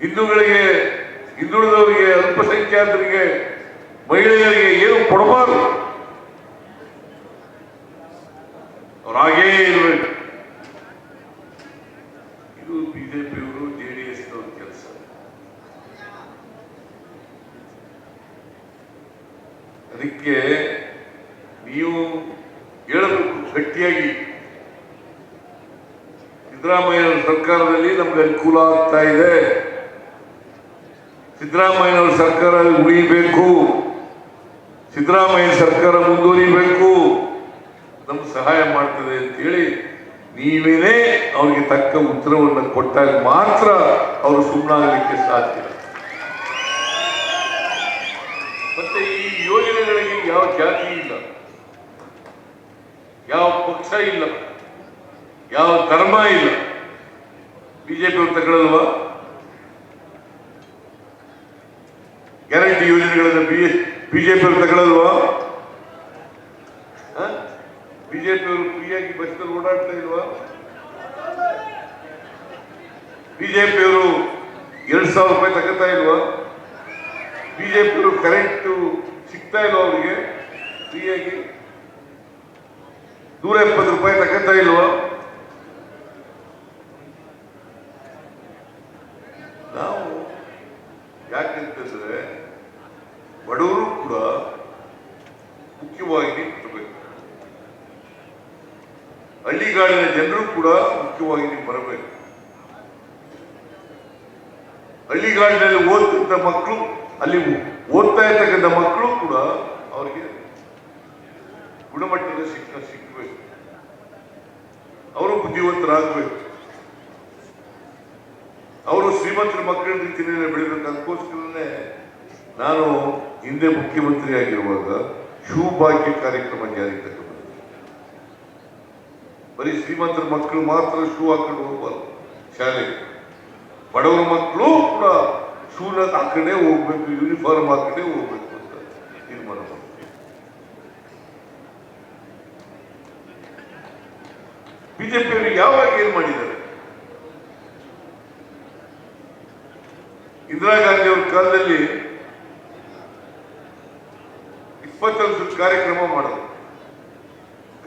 ಹಿಂದೂಗಳಿಗೆ, ಹಿಂದುಳಿದವರಿಗೆ, ಅಲ್ಪಸಂಖ್ಯಾತರಿಗೆ, ಮಹಿಳೆಯರಿಗೆ ಏನು ಕೊಡಬಾರದು? ಅವರಾಗೇ ಇರಬೇಕು. ಇದು ಬಿಜೆಪಿಯವರು ಜೆ ಡಿ ಎಸ್ನವ್ರ ಕೆಲಸ. ಅದಕ್ಕೆ ನೀವು ಹೇಳಬೇಕು, ಗಟ್ಟಿಯಾಗಿ. ಸಿದ್ದರಾಮಯ್ಯ ಸರ್ಕಾರದಲ್ಲಿ ನಮ್ಗೆ ಅನುಕೂಲ ಆಗ್ತಾ ಇದೆ. ಸಿದ್ದರಾಮಯ್ಯನವರ ಸರ್ಕಾರ ಉಳಿಬೇಕು. ಸಿದ್ದರಾಮಯ್ಯ ಸರ್ಕಾರ ಮುಂದುವರಿಬೇಕು. ನಮ್ಗೆ ಸಹಾಯ ಮಾಡ್ತದೆ ಅಂತ ಹೇಳಿ ನೀವೇನೇ ಅವ್ರಿಗೆ ತಕ್ಕ ಉತ್ತರವನ್ನು ಕೊಟ್ಟಾಗ ಮಾತ್ರ ಅವರು ಸುಮ್ಮನಾಗಲಿಕ್ಕೆ ಸಾಧ್ಯ. ಮತ್ತೆ ಈ ಯೋಜನೆಗಳಿಗೆ ಯಾವ ಜಾತಿ ಇಲ್ಲ. ಯಾವ ಪಕ್ಷ ಇಲ್ಲ. ಯಾವ ಧರ್ಮ ಇಲ್ಲ. ಬಿಜೆಪಿ ತಗೊಳ್ಳಲ್ವಾ ಗ್ಯಾರಂಟಿ ಯೋಜನೆಗಳನ್ನು ಬಿಜೆಪಿ ಅವರು ತಗೊಳ್ಳಲ್ವಾ ಬಿಜೆಪಿ ಅವರು ಫ್ರೀಯಾಗಿ ಬಸ್ನಲ್ಲಿ ಓಡಾಡ್ತಾ ಇಲ್ವಾ? ಬಿಜೆಪಿ ಅವರು ಎರಡ್ ಸಾವಿರ ರೂಪಾಯಿ ತಗೋತಾ ಇಲ್ವಾ? ಬಿಜೆಪಿ ಅವರು ಕರೆಂಟ್ ಸಿಗ್ತಾ ಇಲ್ವಾ ಅವರಿಗೆ? ಫ್ರೀಯಾಗಿ? ನೂರ ಎಪ್ಪತ್ತು ರೂಪಾಯಿ ತಗೋತಾ ಇಲ್ವಾ ನಾವು ಯಾಕೆಂತಂದ್ರೆ ಬಡವರು ಕೂಡ ಮುಖ್ಯವಾಗಿ ಬರಬೇಕು ಹಳ್ಳಿಗಾಡಿನ ಜನರು ಕೂಡ ಮುಖ್ಯವಾಗಿ ನೀವು ಬರಬೇಕು. ಹಳ್ಳಿಗಾಡಿನಲ್ಲಿ ಓದ್ತಕ್ಕಂಥ ಮಕ್ಕಳು, ಅಲ್ಲಿ ಓದ್ತಾ ಇರ್ತಕ್ಕಂಥ ಮಕ್ಕಳು ಕೂಡ ಅವರಿಗೆ ಗುಣಮಟ್ಟದ ಶಿಕ್ಷಣ ಸಿಕ್ಕಬೇಕು ಅವರು ಬುದ್ಧಿವಂತರಾಗಬೇಕು. ಅವರು ಶ್ರೀಮಂತರ ಮಕ್ಕಳ ರೀತಿಯಲ್ಲಿ ಬೆಳಿಬೇಕು ಅದಕ್ಕೋಸ್ಕರನೇ ನಾನು ಹಿಂದೆ ಮುಖ್ಯಮಂತ್ರಿ ಆಗಿರುವಾಗ ಶುಭಾಗ್ಯ ಕಾರ್ಯಕ್ರಮ ಜಾರಿಗೆ ತಗೊಂಡು ಬರೀ ಶ್ರೀಮಂತರ ಮಕ್ಕಳು ಮಾತ್ರ ಶೂ ಹಾಕೊಂಡು ಹೋಗ್ಬಾರ್ದು. ಶಾಲೆಗೆ ಬಡವರ ಮಕ್ಕಳು ಕೂಡ ಶೂನ ಹಾಕೊಂಡೇ ಹೋಗ್ಬೇಕು ಯೂನಿಫಾರ್ಮ್ ಹಾಕೊಂಡೇ ಹೋಗ್ಬೇಕು ಅಂತ ತೀರ್ಮಾನ ಬಿಜೆಪಿಯವರು ಯಾವಾಗ ಏನ್ ಮಾಡಿದ್ದಾರೆ? ಇಂದಿರಾ ಗಾಂಧಿ ಅವ್ರ ಕಾಲದಲ್ಲಿ ಇಪ್ಪತ್ತೊಂದು ಕಾರ್ಯಕ್ರಮ ಮಾಡೋದು.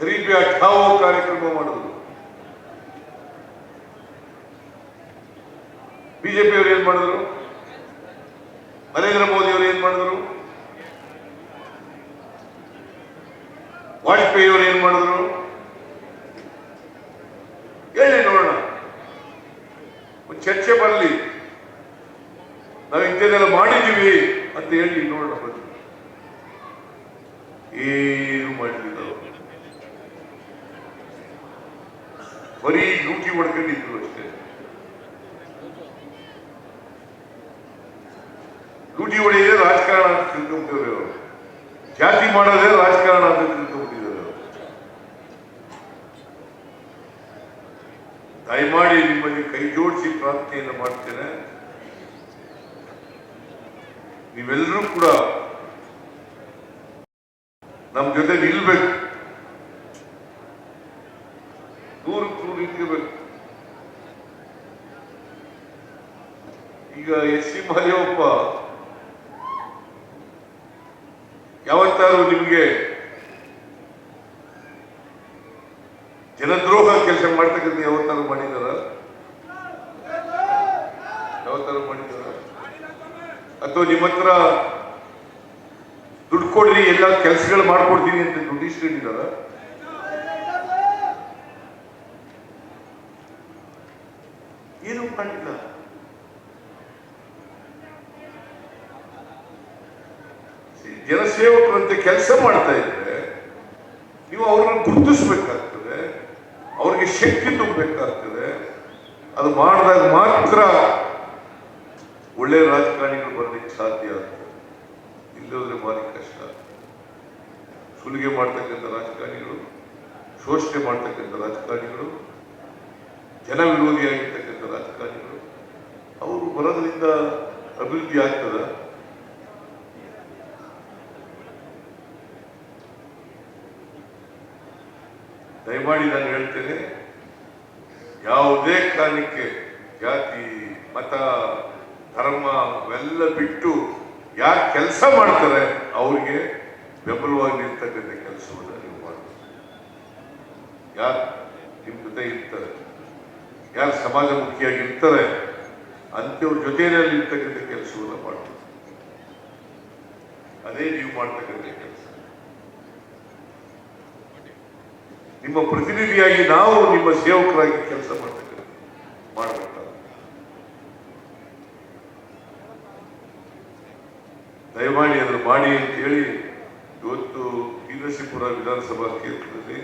ಗರೀಬಿ ಹಠಾವೋ ಕಾರ್ಯಕ್ರಮ ಮಾಡೋದು. ಬಿಜೆಪಿ ಅವರು ಏನ್ ಮಾಡಿದ್ರು? ನರೇಂದ್ರ ಮೋದಿ ಅವರು ಏನ್ ಮಾಡಿದ್ರು? ವಾಜಪೇಯಿ ಅವರು ಏನ್ ಮಾಡಿದ್ರು? ಹೇಳಿ ನೋಡೋಣ. ಚರ್ಚೆ ಬರಲಿ ನಾವು ಇಂಥದ್ದೆಲ್ಲ ಮಾಡಿದ್ದೀವಿ ಅಂತ ಹೇಳಿ ನೋಡೋಣ ಏನು ಮಾಡಲಿಲ್ಲ ಅವರು. ಬರೀ ಲೂಟಿ ಹೊಡ್ಕೊಂಡಿದ್ರು ಅಷ್ಟೇ. ಲೂಟಿ ಹೊಡೆಯೇ ರಾಜಕಾರಣ ಅಂತ ತಿಳ್ಕೊಂಬಿಟ್ಟಿದ್ದಾರೆ ಅವರು. ಜಾತಿ ಮಾಡೋದೇ ರಾಜಕಾರಣ ಅಂತ ತಿಳ್ಕೊಂಬಿಟ್ಟಿದ್ದಾರೆ ಅವರು. ದಯಮಾಡಿ ನಿಮ್ಮಲ್ಲಿ ಕೈ ಜೋಡಿಸಿ ಪ್ರಾರ್ಥನೆಯನ್ನು ಮಾಡ್ತೇನೆ. ನೀವೆಲ್ಲರೂ ಕೂಡ ನಮ್ಮ ಜೊತೆ ನಿಲ್ಬೇಕು. ದೂರ ನಿಂತಿರ್ಬೇಕು ಈಗ ಎಸ್ ಸಿ ಮಹದೇವಪ್ಪ ಯಾವತ್ತಾರು ನಿಮಗೆ ಜನದ್ರೋಹ ಕೆಲಸ ಮಾಡ್ತಕ್ಕಂಥ ಯಾವತ್ತಾರು ಮಾಡಿದಾರ ಯಾವತ್ತಾರು ಮಾಡಿದಾರ ಅಥವಾ ನಿಮ್ಮ ಹತ್ರ ದುಡ್ಡು ಕೊಡ್ರಿ, ಎಲ್ಲ ಕೆಲಸಗಳು ಮಾಡ್ಕೊಡ್ತೀನಿ ಅಂತ ದುಡ್ಡು ಇಸ್ಕೊಂಡಿದಾರ ಏನು ಮಾಡಿಲ್ಲ ಜನಸೇವಕರಂತೆ ಕೆಲಸ ಮಾಡ್ತಾ ಇದ್ರೆ ನೀವು ಅವ್ರನ್ನ ಗುರುತಿಸ್ಬೇಕಾಗ್ತದೆ, ಅವ್ರಿಗೆ ಶಕ್ತಿ ತುಂಬಬೇಕಾಗ್ತದೆ, ಅದು ಮಾಡಿದಾಗ ಮಾತ್ರ ಒಳ್ಳೆ ರಾಜಕಾರಣಿಗಳು ಬರಲಿಕ್ಕೆ ಸಾಧ್ಯ ಆಗ್ತದೆ. ಇಲ್ಲದ್ರೆ ಭಾರಿ ಕಷ್ಟ. ಸುಲಿಗೆ ಮಾಡ್ತಕ್ಕಂಥ ರಾಜಕಾರಣಿಗಳು, ಶೋಷಣೆ ಮಾಡ್ತಕ್ಕಂಥ ರಾಜಕಾರಣಿಗಳು, ಜನ ಅವರು ಬರೋದ್ರಿಂದ ಅಭಿವೃದ್ಧಿ ಆಗ್ತದ? ದಯಮಾಡಿ ನಾನು ಹೇಳ್ತೇನೆ, ಯಾವುದೇ ಕಾರಣಕ್ಕೆ ಜಾತಿ, ಮತ, ಧರ್ಮ ಅವೆಲ್ಲ ಬಿಟ್ಟು ಯಾರು ಕೆಲಸ ಮಾಡ್ತಾರೆ, ಅವರಿಗೆ ಬೆಂಬಲವಾಗಿ ನಿಂತಕ್ಕಂಥ ಕೆಲಸವನ್ನು ನೀವು ಮಾಡಬೇಕು. ಯಾರು ನಿಮ್ಮ ಜೊತೆ ಇರ್ತಾರೆ, ಯಾರು ಸಮಾಜಮುಖಿಯಾಗಿ ಇರ್ತಾರೆ ಅಂಥವ್ರ ಜೊತೆಯಲ್ಲಿ ಇರ್ತಕ್ಕಂಥ ಕೆಲಸವನ್ನ ಮಾಡ್ತೀವಿ ಅದೇ ನೀವು ಮಾಡ್ತಕ್ಕಂಥ ಕೆಲಸ. ನಿಮ್ಮ ಪ್ರತಿನಿಧಿಯಾಗಿ ನಾವು ನಿಮ್ಮ ಸೇವಕರಾಗಿ ಕೆಲಸ ಮಾಡ್ತಕ್ಕಂಥ ಮಾಡಬೇಕು ದಯಮಾಡಿ ಅದನ್ನು ಮಾಡಿ ಅಂತ ಹೇಳಿ ಇವತ್ತು ಶ್ರೀನರಸೀಪುರ ವಿಧಾನಸಭಾ ಕ್ಷೇತ್ರದಲ್ಲಿ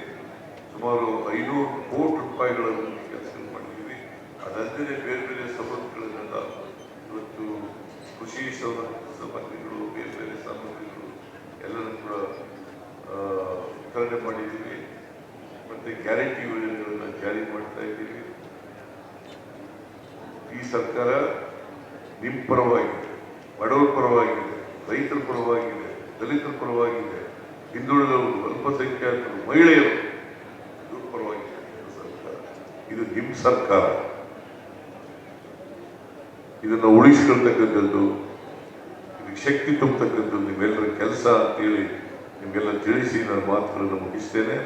ಸುಮಾರು ಐನೂರು ಕೋಟಿ ರೂಪಾಯಿಗಳನ್ನು ಕೆಲಸ ಮಾಡಿದ್ದೀವಿ. ಅದಲ್ಲದೆ ಬೇರೆ ಬೇರೆ ಸವಲತ್ತುಗಳನ್ನೆಲ್ಲ ಇವತ್ತು ಕೃಷಿ ಸವಲತ್ತು ಸಾಮಗ್ರಿಗಳು ಬೇರೆ ಬೇರೆ ಸಾಮಗ್ರಿಗಳು ಎಲ್ಲನೂ ಕೂಡ ಆ, ವಿತರಣೆ ಮಾಡಿದ್ದೀವಿ ಮತ್ತೆ ಗ್ಯಾರಂಟಿ ಯೋಜನೆಗಳನ್ನು ಜಾರಿ ಮಾಡ್ತಾ ಇದ್ದೀವಿ. ಈ ಸರ್ಕಾರ ನಿಮ್ಮ ಪರವಾಗಿದೆ, ಬಡವರ ಪರವಾಗಿದೆ, ರೈತರ ಪರವಾಗಿದೆ, ದಲಿತರ ಪರವಾಗಿದೆ ಹಿಂದುಳಿದವರು ಅಲ್ಪಸಂಖ್ಯಾತರು, ಮಹಿಳೆಯರು, ಇವ್ರ ಪರವಾಗಿದೆ ಸರ್ಕಾರ. ಇದು ನಿಮ್ಮ ಸರ್ಕಾರ. ಇದನ್ನು ಉಳಿಸ್ಕೊಳ್ತಕ್ಕಂಥದ್ದು, ಇದಕ್ಕೆ ಶಕ್ತಿ ತುಂಬತಕ್ಕಂಥದ್ದು ನಿಮ್ಮೆಲ್ಲರ ಕೆಲಸ ಅಂತೇಳಿ ನಿಮಗೆಲ್ಲ ತಿಳಿಸಿ ನನ್ನ ಮಾತುಗಳನ್ನು ಮುಗಿಸ್ತೇನೆ.